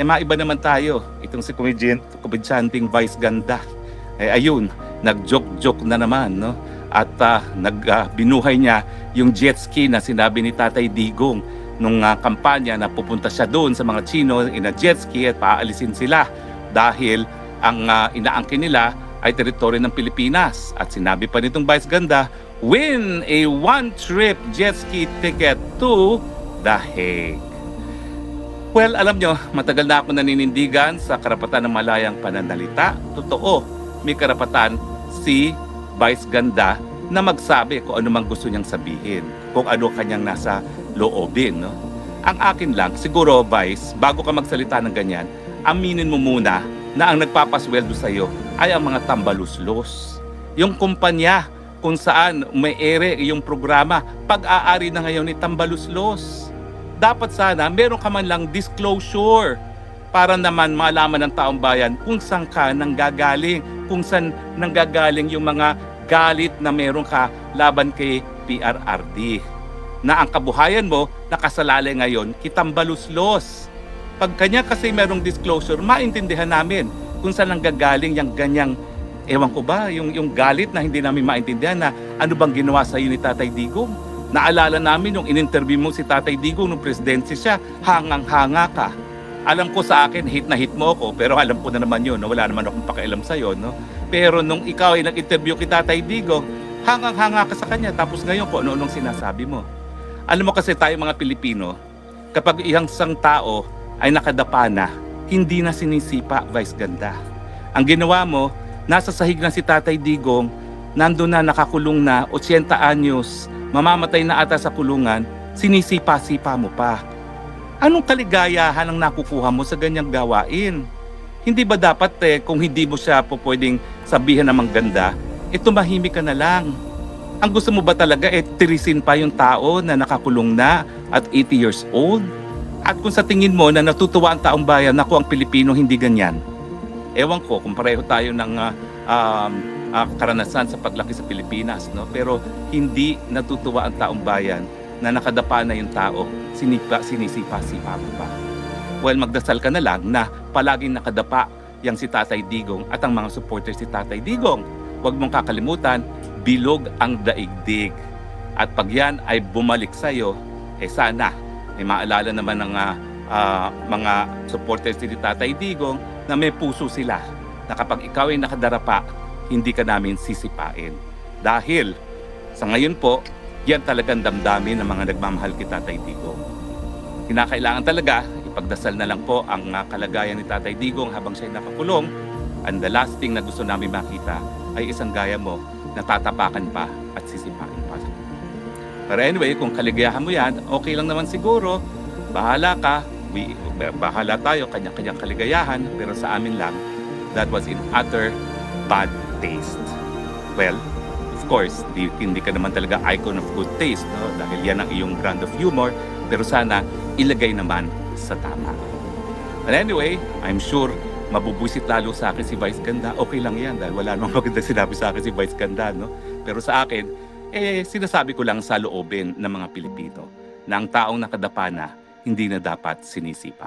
Eh maiba naman tayo. Itong si comedian, komedyanting Vice Ganda. Eh ayun, nag-joke-joke na naman, no? At ah, nag ah, binuhay niya yung jet ski na sinabi ni Tatay Digong nung ah, kampanya na pupunta siya doon sa mga Chino in a jet ski at paalisin sila dahil ang ah, inaangkin nila ay teritoryo ng Pilipinas. At sinabi pa nitong Vice Ganda, win a one-trip jet ski ticket to The Hague. Well, alam nyo, matagal na ako naninindigan sa karapatan ng malayang pananalita. Totoo, may karapatan si Vice Ganda na magsabi kung ano mang gusto niyang sabihin, kung ano kanyang nasa loobin. No? Ang akin lang, siguro Vice, bago ka magsalita ng ganyan, aminin mo muna na ang nagpapasweldo sa iyo ay ang mga tambaluslos. Yung kumpanya kung saan may ere yung programa, pag-aari na ngayon ni tambaluslos dapat sana meron ka man lang disclosure para naman malaman ng taong bayan kung saan ka nanggagaling, kung saan nanggagaling yung mga galit na meron ka laban kay PRRD. Na ang kabuhayan mo nakasalalay ngayon kitambaluslos. Pag kanya kasi merong disclosure, maintindihan namin kung saan nanggagaling yung ganyang ewan ko ba, yung, yung galit na hindi namin maintindihan na ano bang ginawa sa ni Tatay Digong. Naalala namin nung in-interview mo si Tatay Digong nung presidency siya, hangang-hanga ka. Alam ko sa akin, hit na hit mo ako, pero alam ko na naman yun, no? wala naman akong pakialam sa'yo. No? Pero nung ikaw ay nag-interview kay Tatay Digong, hangang-hanga ka sa kanya, tapos ngayon kung ano-anong sinasabi mo. Alam mo kasi tayo mga Pilipino, kapag isang tao ay nakadapa na, hindi na sinisipa, Vice Ganda. Ang ginawa mo, nasa sahig na si Tatay Digong, nandun na nakakulong na 80 anyos, mamamatay na ata sa kulungan, sinisipa-sipa mo pa. Anong kaligayahan ang nakukuha mo sa ganyang gawain? Hindi ba dapat eh, kung hindi mo siya po pwedeng sabihan ng mangganda, eh tumahimik ka na lang. Ang gusto mo ba talaga eh tirisin pa yung tao na nakakulong na at 80 years old? At kung sa tingin mo na natutuwa ang taong bayan, naku ang Pilipino hindi ganyan. Ewan ko kung pareho tayo ng ah, um, ah, karanasan sa paglaki sa Pilipinas, no? Pero hindi natutuwa ang taong bayan na nakadapa na yung tao, sinipa, sinisipa-sipa mo pa. Well, magdasal ka na lang na palaging nakadapa yang si Tatay Digong at ang mga supporters si Tatay Digong. Huwag mong kakalimutan, bilog ang daigdig. At pag yan ay bumalik sa'yo, eh sana, eh maalala naman ng ah, mga supporters ni Tatay Digong na may puso sila na kapag ikaw ay nakadarapa, hindi ka namin sisipain. Dahil sa ngayon po, yan talagang damdamin ng mga nagmamahal kay Tatay Digong. Kinakailangan talaga, ipagdasal na lang po ang kalagayan ni Tatay Digong habang siya ay nakakulong. And the last thing na gusto namin makita ay isang gaya mo na tatapakan pa at sisipain pa. Pero anyway, kung kaligayahan mo yan, okay lang naman siguro. Bahala ka. We, bahala tayo, kanya-kanyang kaligayahan. Pero sa amin lang, that was in utter bad taste. Well, of course, di, hindi ka naman talaga icon of good taste, no? Dahil yan ang iyong brand of humor. Pero sana, ilagay naman sa tama. But anyway, I'm sure mabubusit lalo sa akin si Vice Ganda. Okay lang yan dahil wala namang maganda sinabi sa akin si Vice Ganda, no? Pero sa akin, eh, sinasabi ko lang sa loobin ng mga Pilipino na ang taong nakadapa na, hindi na dapat sinisipa